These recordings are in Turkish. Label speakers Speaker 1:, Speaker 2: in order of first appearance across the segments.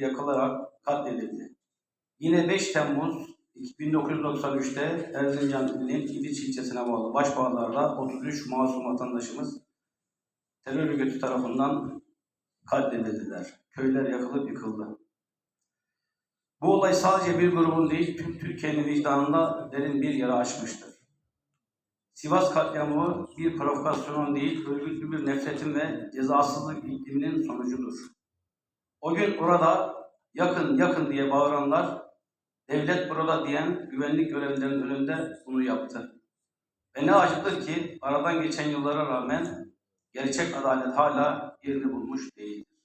Speaker 1: yakılarak katledildi. Yine 5 Temmuz 1993'te Erzincan ilinin İliç ilçesine bağlı Başbağlar'da 33 masum vatandaşımız terör örgütü tarafından katledildiler. Köyler yakılıp yıkıldı. Bu olay sadece bir grubun değil, tüm Türkiye'nin vicdanında derin bir yara açmıştır. Sivas katliamı bir provokasyonun değil, örgütlü bir nefretin ve cezasızlık ikliminin sonucudur. O gün orada yakın yakın diye bağıranlar, devlet burada diyen güvenlik görevlilerinin önünde bunu yaptı. Ve ne acıdır ki aradan geçen yıllara rağmen gerçek adalet hala yerini bulmuş değildir.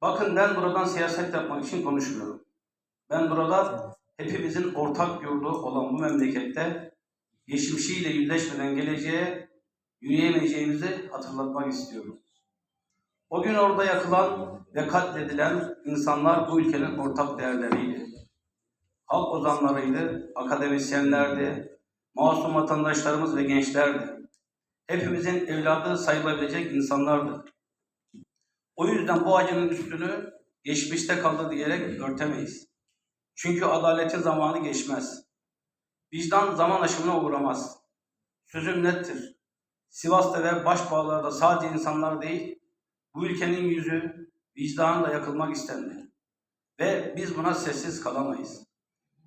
Speaker 1: Bakın ben buradan siyaset yapmak için konuşmuyorum. Ben burada hepimizin ortak yurdu olan bu memlekette geçmişiyle yüzleşmeden geleceğe yürüyemeyeceğimizi hatırlatmak istiyorum. O gün orada yakılan ve katledilen insanlar bu ülkenin ortak değerleriydi. Halk ozanlarıydı, akademisyenlerdi, masum vatandaşlarımız ve gençlerdi. Hepimizin evladı sayılabilecek insanlardı. O yüzden bu acının üstünü geçmişte kaldı diyerek örtemeyiz. Çünkü adaletin zamanı geçmez. Vicdan zaman aşımına uğramaz. Sözüm nettir. Sivas'ta ve Başbağlar'da sadece insanlar değil, bu ülkenin yüzü, vicdanı da yakılmak istendi. Ve biz buna sessiz kalamayız.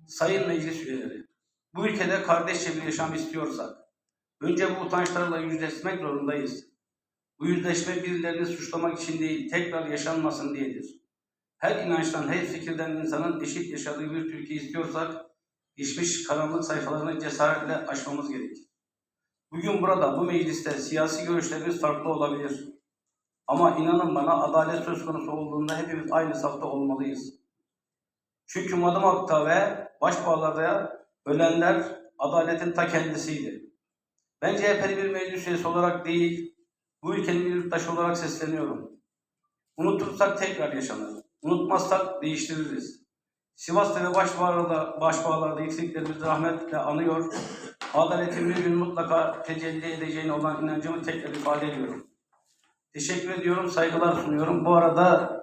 Speaker 1: Sayın meclis üyeleri, bu ülkede kardeşçe bir yaşam istiyorsak, önce bu utançlarla yüzleşmek zorundayız. Bu yüzleşme birilerini suçlamak için değil, tekrar yaşanmasın diyedir. Her inançtan, her fikirden insanın eşit yaşadığı bir Türkiye istiyorsak, geçmiş karanlık sayfalarını cesaretle aşmamız gerekir. Bugün burada, bu mecliste siyasi görüşlerimiz farklı olabilir. Ama inanın bana adalet söz konusu olduğunda hepimiz aynı safta olmalıyız. Çünkü Madımak'ta ve Başbağlar'da ölenler adaletin ta kendisiydi. Ben CHP'li bir meclis üyesi olarak değil, bu ülkenin bir yurttaşı olarak sesleniyorum. Unutursak tekrar yaşanır. Unutmazsak değiştiririz. Sivas'ta ve Başbağlar'da, Başbağlar'da eksiklerimizi rahmetle anıyor. Adaletin bir gün mutlaka tecelli edeceğine olan inancımı tekrar ifade ediyorum. Teşekkür ediyorum, saygılar sunuyorum. Bu arada